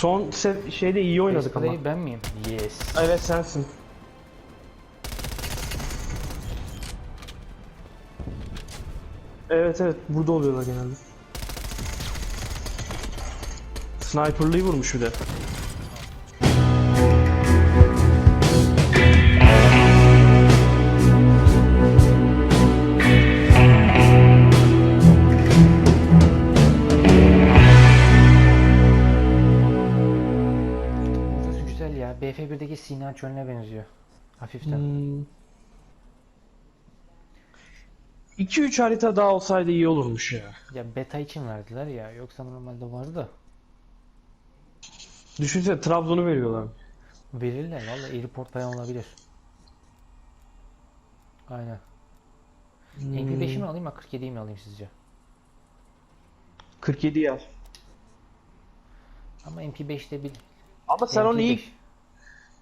Son se- şeyde iyi oynadık ama. Ben miyim? Yes. Evet sensin. Evet evet burada oluyorlar genelde. Sniper'lıyı vurmuş bir de. BF1'deki Sina Çölü'ne benziyor. Hafiften. Hmm. 2-3 harita daha olsaydı iyi olurmuş ya. Ya beta için verdiler ya. Yoksa normalde vardı da. Düşünsene Trabzon'u veriyorlar. Verirler valla airport falan olabilir. Aynen. Hmm. MP5'i mi alayım 47'yi mi alayım sizce? 47'yi al. Ama MP5'te bir Ama sen onu iyi MP5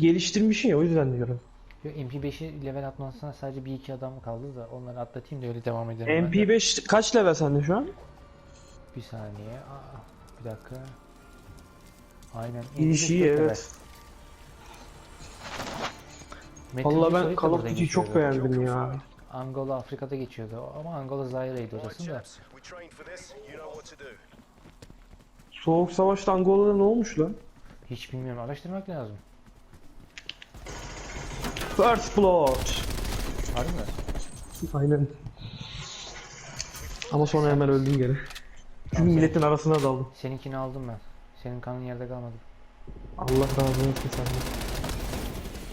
geliştirmişsin ya o yüzden diyorum. Yok, MP5'i level atmasına sadece bir iki adam kaldı da onları atlatayım da öyle devam edelim. ben de. MP5 kaç level sende şu an? Bir saniye. Aa, bir dakika. Aynen. İyi MP5 iyi dört level. evet. Vallahi Gear ben Call of Duty'yi çok beğendim ya. Angola Afrika'da geçiyordu ama Angola Zaire'ydi orası da. Soğuk Savaş'ta Angola'da ne olmuş lan? Hiç bilmiyorum araştırmak lazım. First Blood. Harbi mi? Aynen. Ama sonra hemen öldüm geri. Çünkü milletin arasına daldım. Seninkini aldım ben. Senin kanın yerde kalmadı. Allah razı olsun senden.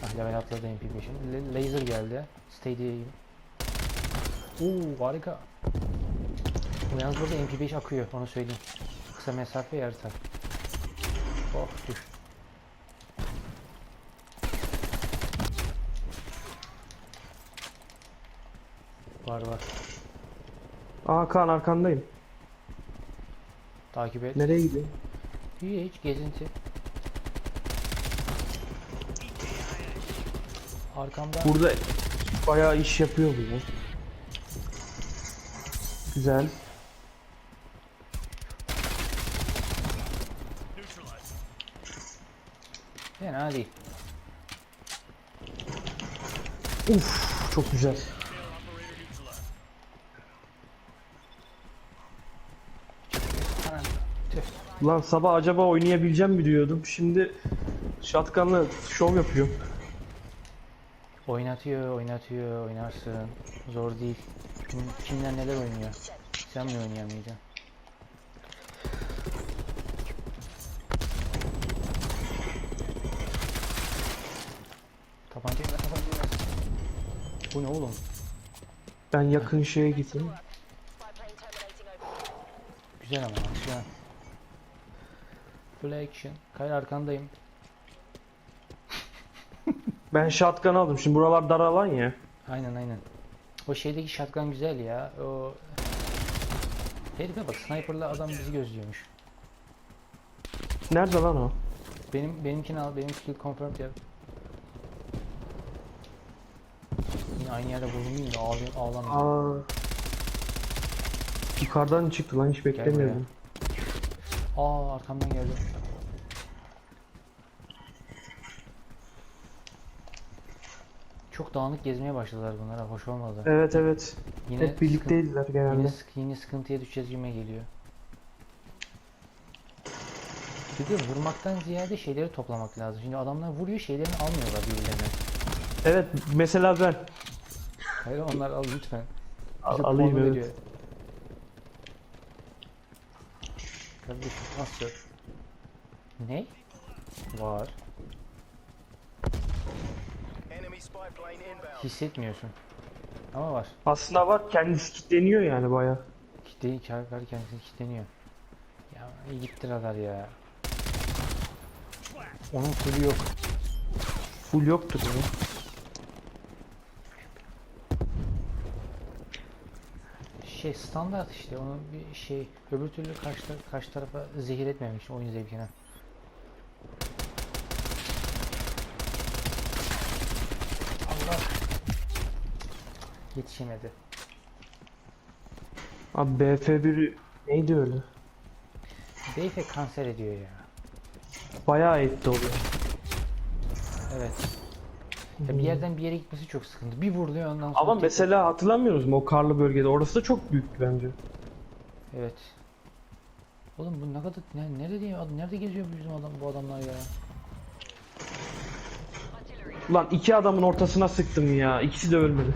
Ah level atladı MP5'in. Le- laser geldi. Stay diyeyim. Oo harika. Bu yalnız burada MP5 akıyor onu söyleyeyim. Kısa mesafe yarıtar. Oh düş. Var var. Aa Kaan arkandayım. Takip et. Nereye gidiyorsun? Hiç gezinti. Arkamda Burada bayağı iş yapıyor bu ya. Güzel. fena değil. Uf çok güzel. Lan sabah acaba oynayabileceğim mi diyordum. Şimdi shotgun'la şov yapıyor. Oynatıyor, oynatıyor, oynarsın. Zor değil. Kim, kimler neler oynuyor? Sen mi oynayamayacaksın? Tabancayla tabancayla. Bu ne oğlum? Ben yakın şeye gittim. Güzel ama aksiyon. Full action. Kayın arkandayım. Ben shotgun aldım. Şimdi buralar dar alan ya. Aynen aynen. O şeydeki shotgun güzel ya. O Herife bak sniper'la adam bizi gözlüyormuş. Nerede lan o? Benim benimkini al, benim kill confirmed yap. Yine aynı yerde bulunmayayım da ağlayayım, ağlamayayım. Aa. Yukarıdan çıktı lan hiç beklemiyordum. Aa arkamdan geldi. Çok dağınık gezmeye başladılar bunlar. ha, Hoş olmadı. Evet evet. Yine Hep birlikteydiler genelde. Yine, sık- yine sıkıntıya düşeceğiz gibi geliyor. De vurmaktan ziyade şeyleri toplamak lazım. Şimdi adamlar vuruyor şeylerini almıyorlar birbirlerine. Evet mesela ben. Hayır onlar al lütfen. Al- alayım, evet. veriyor. Kardeşim nasıl? Ne? Var. Hissetmiyorsun. Ama var. Aslında var kendisi kilitleniyor yani baya. Kitle kar kendisini kilitleniyor. Ya iyi gitti radar ya. Onun fullü yok. Full yoktur ya. Şey standart işte onun bir şey öbür türlü karşı, karşı tarafa zehir etmemiş oyun zevkine. Allah. Yetişemedi. Abi BF1 neydi öyle? Beyfe kanser ediyor ya. Bayağı etti oluyor. Evet. Ya bir yerden bir yere gitmesi çok sıkıntı. Bir vuruluyor ondan sonra. Ama tek- mesela hatırlamıyoruz mu o karlı bölgede? Orası da çok büyük bence. Evet. Oğlum bu ne kadar ne, nerede diye nerede geziyor bizim adam bu adamlar ya? Ulan iki adamın ortasına sıktım ya. İkisi de ölmedi.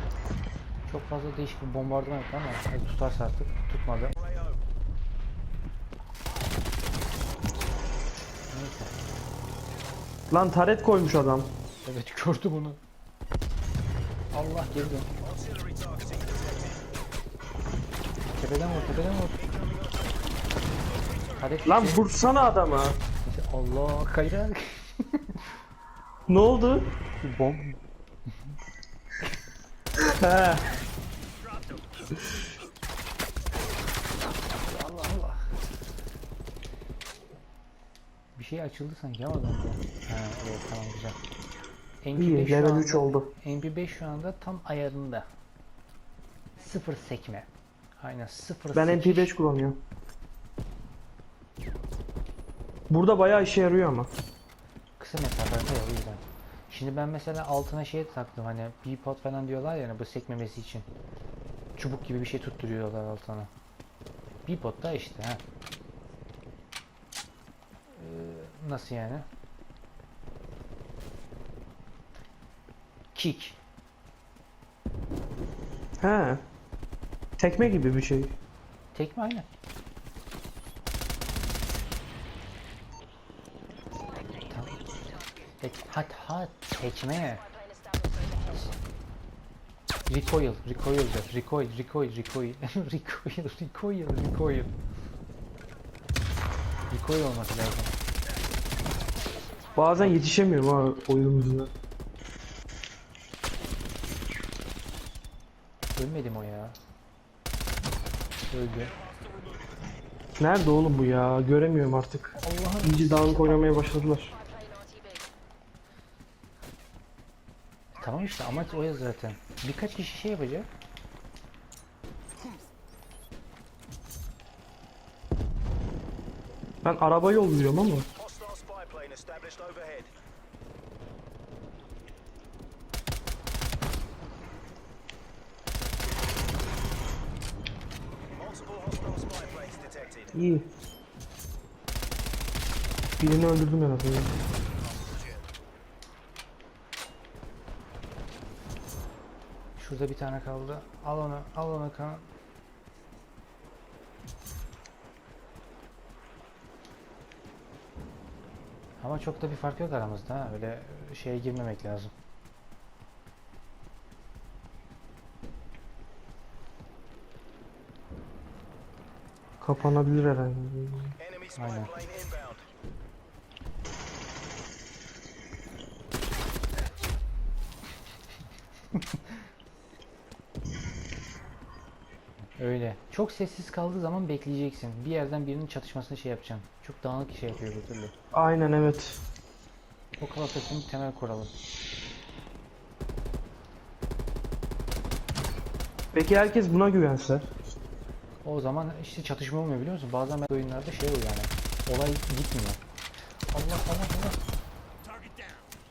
Çok fazla değişik bir bombardıman yaptı ama hadi tutarsa artık tutmadı. Neyse. Lan taret koymuş adam. Evet gördü bunu. Allah geri dön. Tepeden vur tepeden vur. Hadi Lan şey- vursana adama. Allah kayra. Ne oldu? Bom. He. Allah Allah. Bir şey açıldı sanki ama ben de. Ha evet tamam güzel. İyi şu level anda- 3 oldu. MP5 şu anda tam ayarında. Sıfır sekme. Aynen sıfır Ben sekiş. MP5 kullanıyorum. Burada bayağı işe yarıyor ama. Kısa mesafede ya o yüzden. Şimdi ben mesela altına şey taktım hani bipod falan diyorlar ya hani bu sekmemesi için. Çubuk gibi bir şey tutturuyorlar altına. Bipod da işte ha. Ee, nasıl yani? Kick. He. Tekme gibi bir şey. Tekme. Tek, hat hat tekme. Recoil, recoil, recoil, recoil, recoil, recoil, recoil, recoil. Recoil olması lazım. Bazen yetişemiyorum ha oyun yüzünden. Ölmedim o ya. Öldü. Nerede oğlum bu ya? Göremiyorum artık. Allah'ım. İyice dağınık oynamaya başladılar. Tamam işte amaç o ya zaten. Birkaç kişi şey yapacak. Ben araba yolluyorum ama. İyi. Birini öldürdüm en azından. Şurada bir tane kaldı. Al onu, al onu kan. Ama çok da bir fark yok aramızda ha. Öyle şeye girmemek lazım. Kapanabilir spy Aynen. Öyle. Çok sessiz kaldığı zaman bekleyeceksin. Bir yerden birinin çatışmasını şey yapacaksın. Çok dağınık şey yapıyor bu türlü. Aynen evet. O kalabalıkın temel kuralı. Peki herkes buna güvense? O zaman işte çatışma olmuyor biliyor musun? Bazen ben oyunlarda şey oluyor yani. Olay gitmiyor. Allah Allah Allah.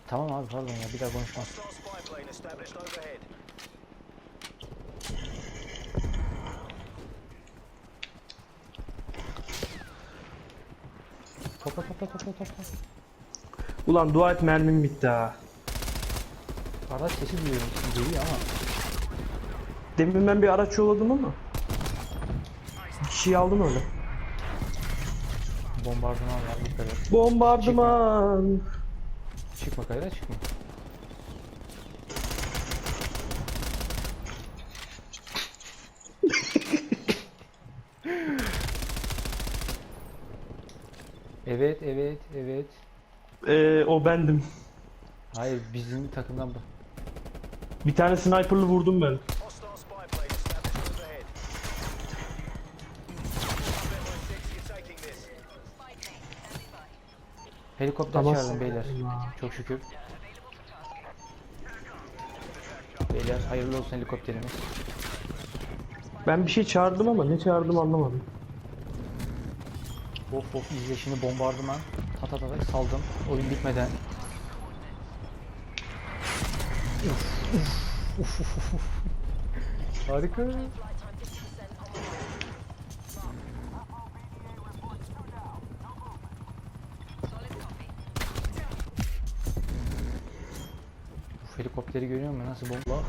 Tamam abi pardon ya bir daha konuşmam. Topla topla topla topla. Ulan dua et mermim bitti ha. Araç sesi duyuyorum geliyor ama. Demin ben bir araç yolladım ama. Kişiyi aldım öyle. Bombardıman var dikkat et. Bombardıman. Çıkma kayra çıkma. evet evet evet. Ee, o bendim. Hayır bizim takımdan bu. Bir tane sniper'lı vurdum ben. Helikopter Tamam. çağırdım beyler. Çok şükür. Beyler hayırlı olsun helikopterimiz. Ben bir şey çağırdım ama ne çağırdım anlamadım. Of of izle şimdi bombardıman. Ta ta ta ta saldım. Oyun bitmeden. Uf, uf, uf, uf, uf. Harika. Helikopteri görüyor musun? Nasıl bomba?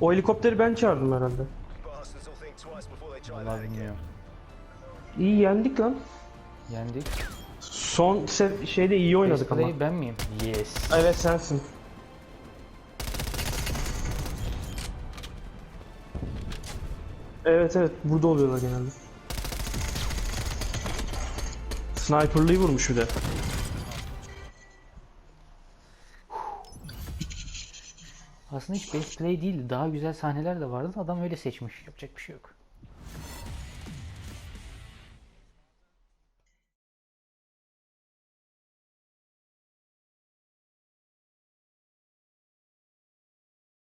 O helikopteri ben çağırdım herhalde. Vallahi bilmiyorum. İyi yendik lan. Yendik. Son se- şeyde iyi oynadık ama. Ben miyim? Yes. Evet sensin. Evet evet burada oluyorlar genelde. Sniper'lıyı vurmuş bir de. Aslında hiç best play değildi. Daha güzel sahneler de vardı. Adam öyle seçmiş. Yapacak bir şey yok.